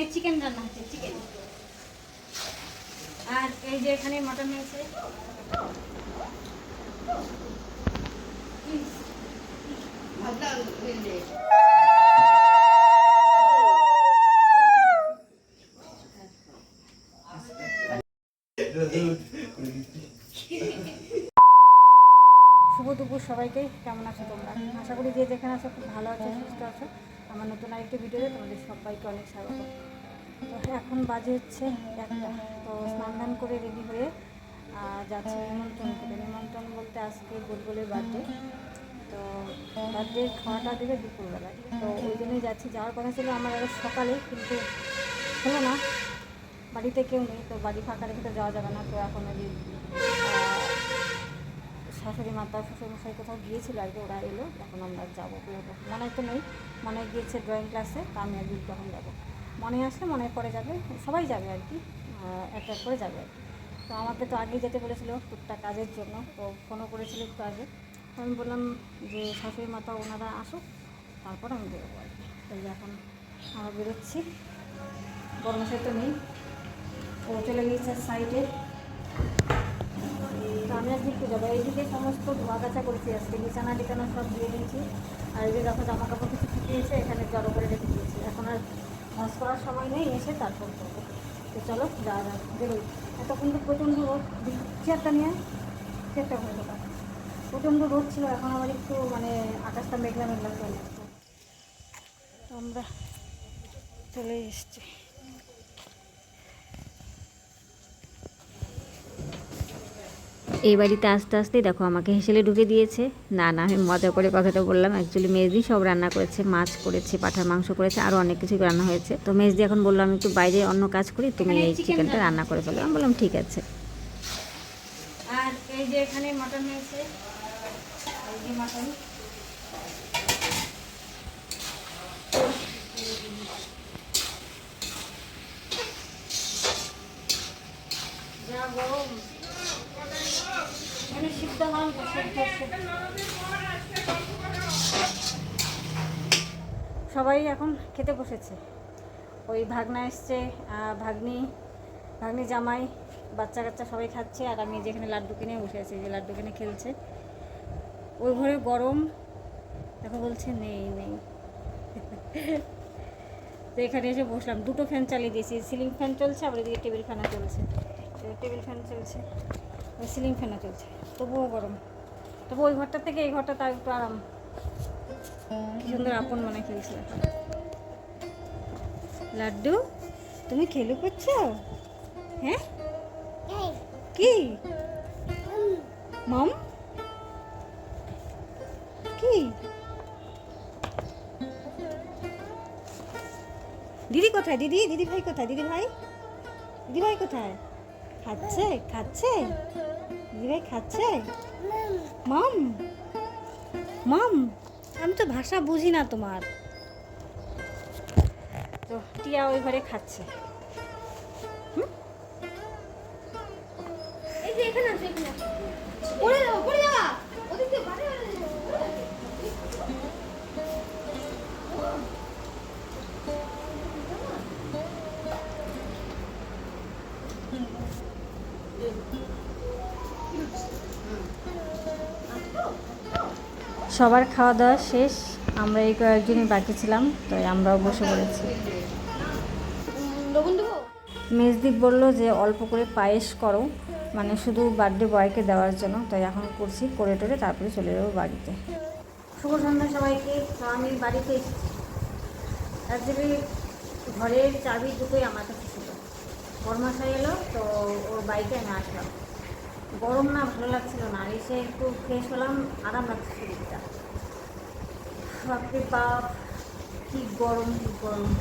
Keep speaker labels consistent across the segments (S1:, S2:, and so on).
S1: এখানে চিকেন রান্না হচ্ছে চিকেন আর এই যে এখানে মটন হয়েছে শুভ দুপুর সবাইকে, কেমন আছো তোমরা? আশা করি যে যেখানে আছো খুব ভালো আছো, সুস্থ আছো। আমার নতুন আরেকটি ভিডিওতে তোমাদের সবাইকে অনেক স্বাগত। তো এখন বাজে হচ্ছে একটা, তো স্নান দান করে রেডি হয়ে যাচ্ছি নিমন্ত্রণ করে নিমন্ত্রণ বলতে আজকে বুলবুলের বার্থডে তো বার্থডে খাওয়াটা দেবে দুপুরবেলায়। তো ওই জন্যই যাচ্ছি। যাওয়ার কথা ছিল আমার আরও সকালে, কিন্তু হলো না। বাড়িতে কেউ নেই, তো বাড়ি ফাঁকা রেখে তো যাওয়া যাবে না। তো এখন ওই শাশুড়ি মাতা শ্বশুরমশাই কোথাও গিয়েছিল, আর কি ওরা এলো, এখন আমরা যাব মনে তো নেই, মনে গিয়েছে ড্রয়িং ক্লাসে তা আমি একদিন তখন যাব। মনে আসলে মনে পরে যাবে, সবাই যাবে আর কি এক এক করে যাবে আর কি। তো আমাকে তো আগেই যেতে বলেছিল টুকটাক কাজের জন্য, তো ফোনও করেছিল একটু আগে। আমি বললাম যে শাশুড়ি মাতা ওনারা আসুক, তারপর আমি বেরোবো আর কি। তাই এখন আমরা বেরোচ্ছি। গরমশাই তো নেই। ও চলে গিয়েছে সাইডে তো আমি যাব। এইদিকে সমস্ত ধোয়া কাচা করেছি আজকে। বিছানা টিছানা সব দিয়ে দিয়েছি। আর এই যে দেখো জামা কাপড় কিছু শুকিয়েছে এখানে জড়ো করে রেখে দিয়েছি। এখন আর ভাস করার সময় নেই, এসে তারপর করব। তো চলো, যাওয়া যাক। বেরোই। এতক্ষণ তো প্রচণ্ড রোদ। চেয়ারটা নিয়ে। চেয়ারটা হয়ে গেল প্রচণ্ড রোদ ছিল, এখন আবার একটু মানে আকাশটা মেঘলা মেঘলা চলে আমরা চলে এসছি।
S2: এই বাড়িতে আস্তে আস্তেই দেখো আমাকে হেসেলে ঢুকে দিয়েছে। না না আমি মজা করে কথাটা বললাম। অ্যাকচুয়ালি মেজদি সব রান্না করেছে মাছ করেছে পাঠার মাংস করেছে আরও অনেক কিছু রান্না হয়েছে। তো মেজদি এখন বলল আমি একটু বাইরে অন্য কাজ করি তুমি এই চিকেনটা রান্না করে ফেলো। আমি বললাম ঠিক আছে।
S1: আর এই যে এখানে মটন হয়েছে। এই যে মটন যা গরম এখানে সিদ্ধ হন তো সিদ্ধ সিদ্ধ। সবাই এখন খেতে বসেছে। ওই ভাগনা এসছে ভাগ্নি ভাগ্নি জামাই, বাচ্চা কাচ্চা সবাই খাচ্ছে, আর আমি যেখানে লাড্ডু কিনে বসে আছি, যে লাড্ডু কিনে খেলছে। ওই ঘরে গরম এখন বলছে নেই নেই। তো এখানে এসে বসলাম। দুটো ফ্যান চালিয়ে দিয়েছি। সিলিং ফ্যান চলছে, আবার এদিকে টেবিল ফ্যানও চলছে। টেবিল ফ্যান চলছে। সিলিং ফ্যানও চলছে। তবুও গরম। তবু ওই ঘরটা থেকে এই ঘরটা তার একটু আরাম। সুন্দর আপন মনে খেলছিলাম লাড্ডু, তুমি খেলু করছ? হ্যাঁ? কি? মম? কি? দিদি কোথায়? দিদি? দিদি ভাই কোথায়? দিদি ভাই? দিদি ভাই কোথায়? খাচ্ছে খাচ্ছে? ভাই খাচ্ছে? মম মম, আমি তো ভাষা বুঝি না তোমার। তো টিয়া ওই ঘরে খাচ্ছে।
S3: এই যে
S2: সবার খাওয়া দাওয়া শেষ, আমরা এই কয়েকজনই বাকি ছিলাম, তো আমরাও বসে পড়েছি। মেজদীপ বলল যে, অল্প করে পায়েস করো মানে শুধু বার্থডে বয়কে দেওয়ার জন্য, তাই এখন করছি, করে টোরে তারপরে চলে যাব বাড়িতে।
S1: শুভ সন্ধ্যা সবাইকে আমি বাড়িতে এসেছি। ঘরের চাবি দুটোই আমার কাছে বরমাশাই এলো, তো ওর বাইকে আমি আসলাম। গরম না, ভালো লাগছিল না। আর এসে একটু ফ্রেশ হলাম, আরাম লাগছে শরীরটা। বাপরে বাপ, কী গরম কী গরম।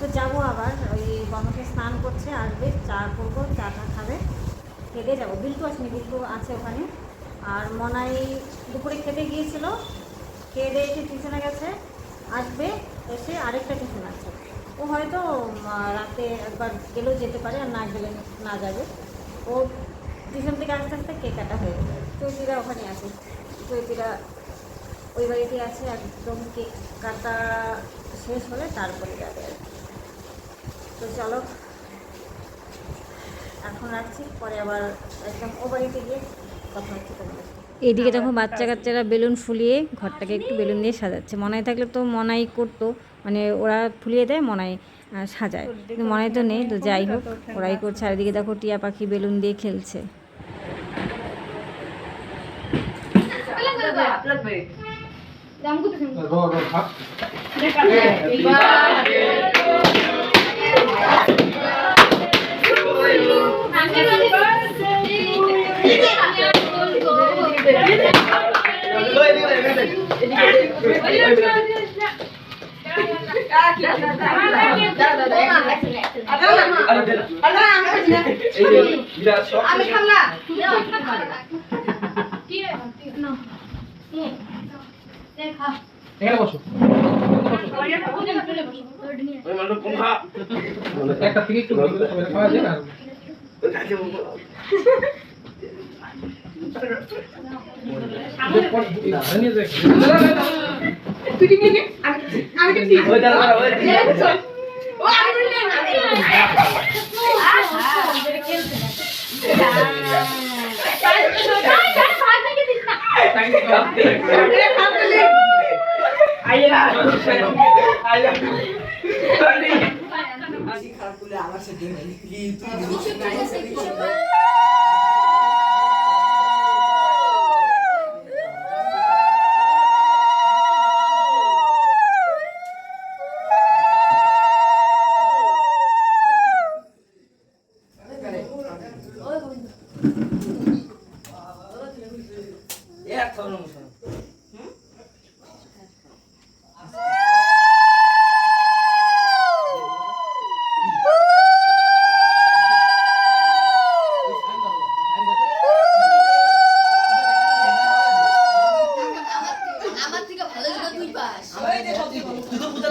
S1: তো যাব আবার, ওই বর্মাকে স্নান করছে, আসবে, চা করব, চাটা খাবে, খেতে যাব। বিল্টু আসেনি, বিল্টু আছে ওখানে। আর মনাই দুপুরে খেতে গিয়েছিল, খেয়ে দিয়ে এসে টিউশনে গেছে, আসবে, এসে আরেকটা টিউশন আছে। ও হয়তো রাতে একবার গেলেও যেতে পারে আর না গেলে না যাবে। ও টিউশন থেকে আস্তে আস্তে কেক কাটা হয়ে যাবে চৈতিরা ওখানে আছে। চৈতিরা ওই বাড়িতে আছে। একদম কেক কাটা শেষ হলে তারপরে যাবে। আর কি।
S4: তো চলো এখন রাখছি পরে আবার একদম ও বাড়িতে গিয়ে কথা হচ্ছে তোমাদের
S1: এইদিকে যখন বাচ্চা কাচ্চারা বেলুন ফুলিয়ে ঘরটাকে একটু বেলুন দিয়ে সাজাচ্ছে। মনাই থাকলে তো মনাই করতো মানে ওরা ফুলিয়ে দেয় মনাই সাজায়। কিন্তু মনাই তো নেই তো যাই হোক ওরাই করছে। আর এদিকে দেখো টিয়া পাখি বেলুন দিয়ে খেলছে।
S5: দাম কত আমি খামলা দেখা
S6: এখানে বসো একটা থেকে একটু বলতে সবাই খাওয়া যায় না নিয়ে যাই
S5: আমার থেকে ভালো ছিল দুই পাস একটু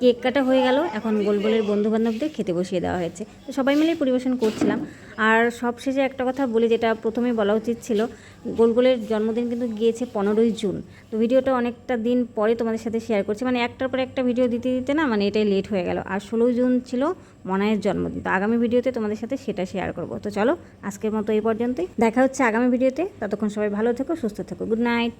S1: কেক কাটা হয়ে গেল। এখন গোলগোলের বন্ধু বান্ধবদের খেতে বসিয়ে দেওয়া হয়েছে। তো সবাই মিলে পরিবেশন করছিলাম। আর সবশেষে একটা কথা বলি, যেটা প্রথমেই বলা উচিত ছিল, গোলগোলের জন্মদিন কিন্তু গিয়েছে পনেরোই জুন। তো ভিডিওটা অনেকটা দিন পরে তোমাদের সাথে শেয়ার করছি। মানে একটার পর একটা ভিডিও দিতে দিতে না মানে এটাই লেট হয়ে গেল। আর ষোলোই জুন ছিল মনায়ের জন্মদিন। তো আগামী ভিডিওতে তোমাদের সাথে সেটা শেয়ার করব। তো চলো, আজকের মতো এই পর্যন্তই। দেখা হচ্ছে আগামী ভিডিওতে। ততক্ষণ সবাই ভালো থেকো, সুস্থ থেকো। Good night